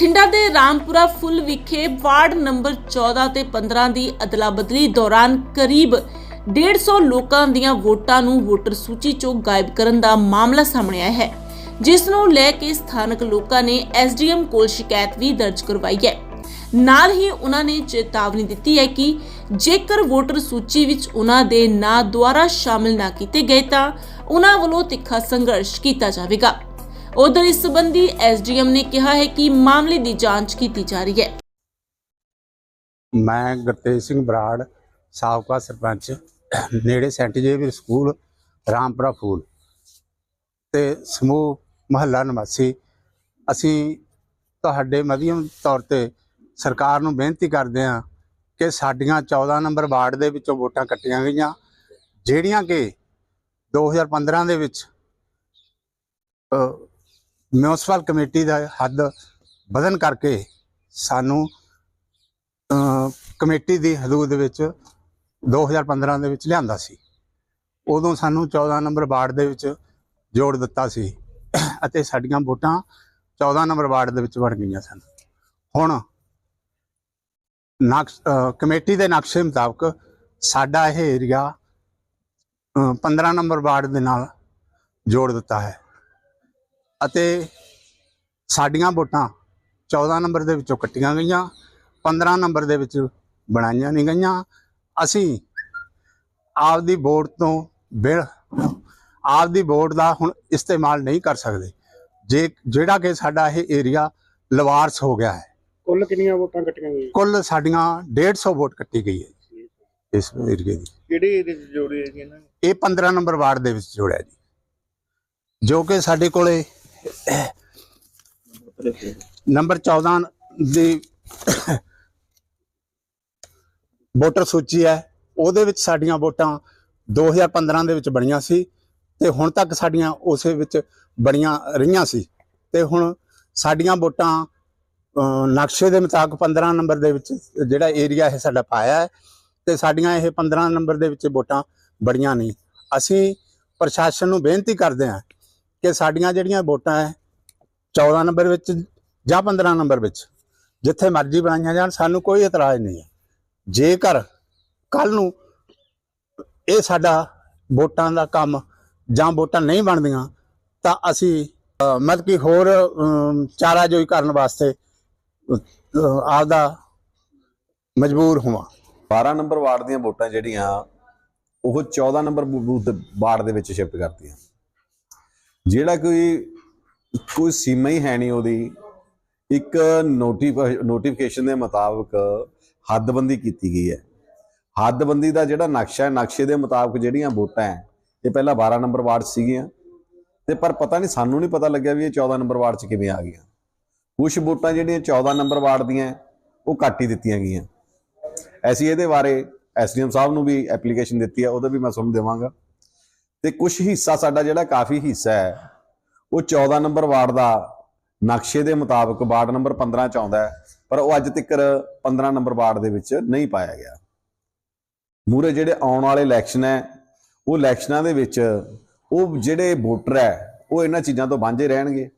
ਬਠਿੰਡਾ ਦੇ ਰਾਮਪੁਰਾ ਫੁੱਲ ਵਿਖੇ ward number 14 ਤੇ 15 ਦੀ ਅਦਲਾ ਬਦਲੀ ਦੌਰਾਨ ਕਰੀਬ 150 ਲੋਕਾਂ ਦੀਆਂ ਵੋਟਾਂ ਨੂੰ ਵੋਟਰ ਸੂਚੀ ਚੋਂ ਗਾਇਬ ਕਰਨ ਦਾ ਮਾਮਲਾ ਸਾਹਮਣੇ ਆਇਆ ਹੈ, ਜਿਸ ਨੂੰ ਲੈ ਕੇ ਸਥਾਨਕ ਲੋਕਾਂ ਨੇ ਐਸਡੀਐਮ ਕੋਲ ਸ਼ਿਕਾਇਤ ਵੀ ਦਰਜ ਕਰਵਾਈ ਹੈ। ਨਾਲ ਹੀ ਉਹਨਾਂ ਨੇ ਚੇਤਾਵਨੀ ਦਿੱਤੀ ਹੈ ਕਿ ਜੇਕਰ ਵੋਟਰ ਸੂਚੀ ਵਿੱਚ ਉਹਨਾਂ ਦੇ ਨਾਂ ਦੁਆਰਾ ਸ਼ਾਮਿਲ ਨਾ ਕੀਤੇ ਗਏ ਤਾਂ ਉਹਨਾਂ ਵੱਲੋਂ ਤਿੱਖਾ ਸੰਘਰਸ਼ ਕੀਤਾ ਜਾਵੇਗਾ। ਉਧਰ ਇਸ ਸੰਬੰਧੀ ਐਸਡੀਐਮ ਨੇ ਕਿਹਾ ਹੈ ਕਿ ਮਾਮਲੇ ਦੀ ਜਾਂਚ ਕੀਤੀ ਜਾ ਰਹੀ ਹੈ। ਮੈਂ ਗੁਰਤੇਜ ਸਿੰਘ ਬਰਾੜ, ਸਾਬਕਾ ਸਰਪੰਚ, ਨੇੜੇ saint Xavier school, Rampura Phul ਤੇ ਸਮੂਹ ਮਹੱਲਾ ਨਿਵਾਸੀ। ਅਸੀਂ ਤੁਹਾਡੇ ਮਾਧਿਅਮ ਤੌਰ ਤੇ ਸਰਕਾਰ ਨੂੰ ਬੇਨਤੀ ਕਰਦੇ ਹਾਂ ਕਿ ਸਾਡੀਆਂ 14 ਨੰਬਰ ਵਾਰਡ ਦੇ ਵਿੱਚੋਂ ਵੋਟਾਂ ਕੱਟੀਆਂ ਗਈਆਂ, ਜਿਹੜੀਆਂ ਕਿ 2015 ਦੇ ਵਿੱਚ ਮਿਊਨਿਸਪਲ ਕਮੇਟੀ ਦਾ ਹੱਦ ਵਧਣ ਕਰਕੇ ਸਾਨੂੰ ਕਮੇਟੀ ਦੀ ਹਦੂਦ ਵਿੱਚ 2015 ਦੇ ਵਿੱਚ ਲਿਆਂਦਾ ਸੀ। ਉਦੋਂ ਸਾਨੂੰ 14 ਨੰਬਰ ਵਾਰਡ ਦੇ ਵਿੱਚ ਜੋੜ ਦਿੱਤਾ ਸੀ ਅਤੇ ਸਾਡੀਆਂ ਵੋਟਾਂ 14 ਨੰਬਰ ਵਾਰਡ ਦੇ ਵਿੱਚ ਬਣ ਗਈਆਂ ਸਨ। ਹੁਣ ਨਕਸ਼ ਕਮੇਟੀ ਦੇ ਨਕਸ਼ੇ ਮੁਤਾਬਕ ਸਾਡਾ ਇਹ ਏਰੀਆ 15 ਨੰਬਰ ਵਾਰਡ ਦੇ ਨਾਲ ਜੋੜ ਦਿੱਤਾ ਹੈ। ਅਤੇ ਸਾਡੀਆਂ ਵੋਟਾਂ 14 ਨੰਬਰ ਦੇ ਵਿੱਚੋਂ ਕੱਟੀਆਂ ਗਈਆਂ 15 ਨੰਬਰ ਦੇ ਵਿੱਚ ਬਣਾਈਆਂ ਨਹੀਂ ਗਈਆਂ। ਅਸੀਂ ਆਪਦੀ ਵੋਟ ਤੋਂ ਬਿਲ ਆਪਦੀ ਵੋਟ ਦਾ ਹੁਣ ਇਸਤੇਮਾਲ ਨਹੀਂ ਕਰ ਸਕਦੇ। ਜੇ ਜਿਹੜਾ ਕਿ ਸਾਡਾ ਇਹ ਏਰੀਆ ਲਵਾਰਸ ਹੋ ਗਿਆ ਹੈ। ਕੁੱਲ ਕਿੰਨੀਆਂ ਵੋਟਾਂ ਕੱਟੀਆਂ ਗਈਆਂ? ਕੁੱਲ ਸਾਡੀਆਂ 150 ਵੋਟ ਕੱਟੀ ਗਈ ਹੈ ਇਸ ਏਰੀਏ ਦੀ। ਕਿਹੜੇ ਏਰੀਏ 'ਚ ਜੋੜੀ ਨੇ? ਇਹ 15 ਨੰਬਰ ਵਾਰਡ ਦੇ ਵਿੱਚ ਜੋੜਿਆ ਜੀ। ਜੋ ਕਿ ਸਾਡੇ ਕੋਲੇ ਨੰਬਰ 14 ਦੀ ਵੋਟਰ ਸੂਚੀ ਹੈ। ਉਹਦੇ ਵਿੱਚ ਸਾਡੀਆਂ ਵੋਟਾਂ 2015 ਦੇ ਵਿੱਚ ਬਣੀਆਂ ਸੀ ਤੇ ਹੁਣ ਤੱਕ ਸਾਡੀਆਂ ਉਸੇ ਵਿੱਚ ਬਣੀਆਂ ਰਹੀਆਂ ਸੀ। ਤੇ ਹੁਣ ਸਾਡੀਆਂ ਵੋਟਾਂ ਨਕਸ਼ੇ ਦੇ ਮੁਤਾਬਕ 15 ਨੰਬਰ ਦੇ ਵਿੱਚ ਜਿਹੜਾ ਏਰੀਆ ਇਹ ਸਾਡਾ ਪਾਇਆ ਹੈ ਤੇ ਸਾਡੀਆਂ ਇਹ 15 ਨੰਬਰ ਦੇ ਵਿੱਚ ਵੋਟਾਂ ਬੜੀਆਂ ਨਹੀਂ। ਅਸੀਂ ਪ੍ਰਸ਼ਾਸਨ ਨੂੰ ਬੇਨਤੀ ਕਰਦੇ ਹਾਂ ਕਿ ਸਾਡੀਆਂ ਜਿਹੜੀਆਂ ਵੋਟਾਂ ਹੈ 14 ਨੰਬਰ ਵਿੱਚ ਜਾਂ 15 ਨੰਬਰ ਵਿੱਚ ਜਿੱਥੇ ਮਰਜ਼ੀ ਬਣਾਈਆਂ ਜਾਣ ਸਾਨੂੰ ਕੋਈ ਇਤਰਾਜ਼ ਨਹੀਂ ਹੈ। ਜੇਕਰ ਕੱਲ ਨੂੰ ਇਹ ਸਾਡਾ ਵੋਟਾਂ ਦਾ ਕੰਮ ਜਾਂ ਵੋਟਾਂ ਨਹੀਂ ਬਣਦੀਆਂ ਤਾਂ ਅਸੀਂ ਮਤਲਬ ਕਿ ਹੋਰ ਅਮ, ਚਾਰਾਜੋਈ ਕਰਨ ਵਾਸਤੇ ਆਪਦਾ ਮਜਬੂਰ ਹੋਵਾਂ। 12 ਨੰਬਰ ਵਾਰਡ ਦੀਆਂ ਵੋਟਾਂ ਜਿਹੜੀਆਂ ਉਹ 14 ਨੰਬਰ ਵਾਰਡ ਦੇ ਵਿੱਚ ਸ਼ਿਫਟ ਕਰਤੀਆਂ। ਜਿਹੜਾ ਕੋਈ ਕੋਈ ਸੀਮਾ ਹੀ ਹੈ ਨਹੀਂ ਉਹਦੀ, ਇੱਕ ਨੋਟੀਫਿਕੇਸ਼ਨ ਦੇ ਮੁਤਾਬਕ ਹੱਦਬੰਦੀ ਕੀਤੀ ਗਈ ਹੈ। ਹੱਦਬੰਦੀ ਦਾ ਜਿਹੜਾ ਨਕਸ਼ਾ ਹੈ, ਨਕਸ਼ੇ ਦੇ ਮੁਤਾਬਕ ਜਿਹੜੀਆਂ ਵੋਟਾਂ ਹੈ, ਇਹ ਪਹਿਲਾਂ 12 ਨੰਬਰ ਵਾਰਡ 'ਚ ਸੀਗੀਆਂ। ਤੇ ਪਰ ਪਤਾ ਨਹੀਂ, ਸਾਨੂੰ ਨਹੀਂ ਪਤਾ ਲੱਗਿਆ ਵੀ ਇਹ 14 ਨੰਬਰ ਵਾਰਡ 'ਚ ਕਿਵੇਂ ਆ ਗਈਆਂ। ਕੁਝ ਵੋਟਾਂ ਜਿਹੜੀਆਂ 14 ਨੰਬਰ ਵਾਰਡ ਦੀਆਂ, ਉਹ ਕੱਟ ਹੀ ਦਿੱਤੀਆਂ ਗਈਆਂ। ਅਸੀਂ ਇਹਦੇ ਬਾਰੇ ਐਸਡੀਐਮ ਸਾਹਿਬ ਨੂੰ ਵੀ ਐਪਲੀਕੇਸ਼ਨ ਦਿੱਤੀ ਹੈ, ਉਹਦਾ ਵੀ ਮੈਂ ਤੁਹਾਨੂੰ ਦੇਵਾਂਗਾ। ਤੇ ਕੁਝ ਹਿੱਸਾ ਸਾਡਾ ਜਿਹੜਾ ਕਾਫੀ ਹਿੱਸਾ ਹੈ, ਉਹ 14 ਨੰਬਰ ਵਾਰਡ ਦਾ ਨਕਸ਼ੇ ਦੇ ਮੁਤਾਬਕ ਵਾਰਡ ਨੰਬਰ 15 ਚ ਆਉਂਦਾ ਪਰ ਉਹ ਅੱਜ ਤੱਕ 15 ਨੰਬਰ ਵਾਰਡ ਦੇ ਵਿੱਚ ਨਹੀਂ ਪਾਇਆ ਗਿਆ। ਮੂਰੇ ਜਿਹੜੇ ਆਉਣ ਵਾਲੇ ਇਲੈਕਸ਼ਨ ਹੈ, ਉਹ ਇਲੈਕਸ਼ਨਾਂ ਦੇ ਵਿੱਚ ਉਹ ਜਿਹੜੇ ਵੋਟਰ ਹੈ, ਉਹ ਇਹਨਾਂ ਚੀਜ਼ਾਂ ਤੋਂ ਵਾਂਝੇ ਰਹਿਣਗੇ।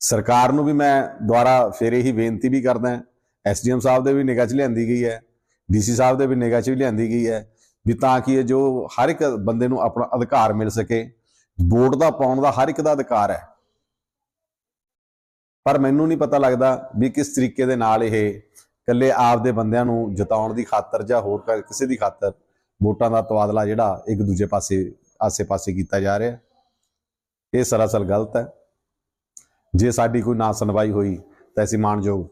ਸਰਕਾਰ ਨੂੰ ਵੀ ਮੈਂ ਦੁਆਰਾ ਫੇਰ ਇਹੀ ਬੇਨਤੀ ਵੀ ਕਰਦਾ ਐਸਡੀਐਮ ਸਾਹਿਬ ਦੇ ਵੀ ਨਿਗਾਹ 'ਚ ਲਿਆਂਦੀ ਗਈ ਹੈ, ਡੀਸੀ ਸਾਹਿਬ ਦੇ ਵੀ ਨਿਗਾਹ 'ਚ ਵੀ ਲਿਆਂਦੀ ਗਈ ਹੈ ਵੀ ਤਾਂ ਕਿ ਇਹ ਜੋ ਹਰ ਇੱਕ ਬੰਦੇ ਨੂੰ ਆਪਣਾ ਅਧਿਕਾਰ ਮਿਲ ਸਕੇ, ਵੋਟ ਦਾ ਪਾਉਣ ਦਾ ਹਰ ਇੱਕ ਦਾ ਅਧਿਕਾਰ ਹੈ। ਪਰ ਮੈਨੂੰ ਨਹੀਂ ਪਤਾ ਲੱਗਦਾ ਵੀ ਕਿਸ ਤਰੀਕੇ ਦੇ ਨਾਲ ਇਹ ਇਕੱਲੇ ਆਪਦੇ ਬੰਦਿਆਂ ਨੂੰ ਜਿਤਾਉਣ ਦੀ ਖਾਤਰ ਜਾਂ ਹੋਰ ਕਿਸੇ ਦੀ ਖਾਤਰ ਵੋਟਾਂ ਦਾ ਤਬਾਦਲਾ ਜਿਹੜਾ ਇੱਕ ਦੂਜੇ ਪਾਸੇ, ਆਸੇ-ਪਾਸੇ ਕੀਤਾ ਜਾ ਰਿਹਾ। ਇਹ ਸਰਾਸਰ ਗਲਤ ਹੈ। ਜੇ ਸਾਡੀ ਕੋਈ ਨਾ ਸੁਣਵਾਈ ਹੋਈ ਤਾਂ ਅਸੀਂ ਮਾਨਯੋਗ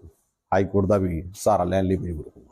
ਹਾਈ ਕੋਰਟ ਦਾ ਵੀ ਸਹਾਰਾ ਲੈਣ ਲਈ ਮਜਬੂਰ ਹੋਵਾਂਗੇ।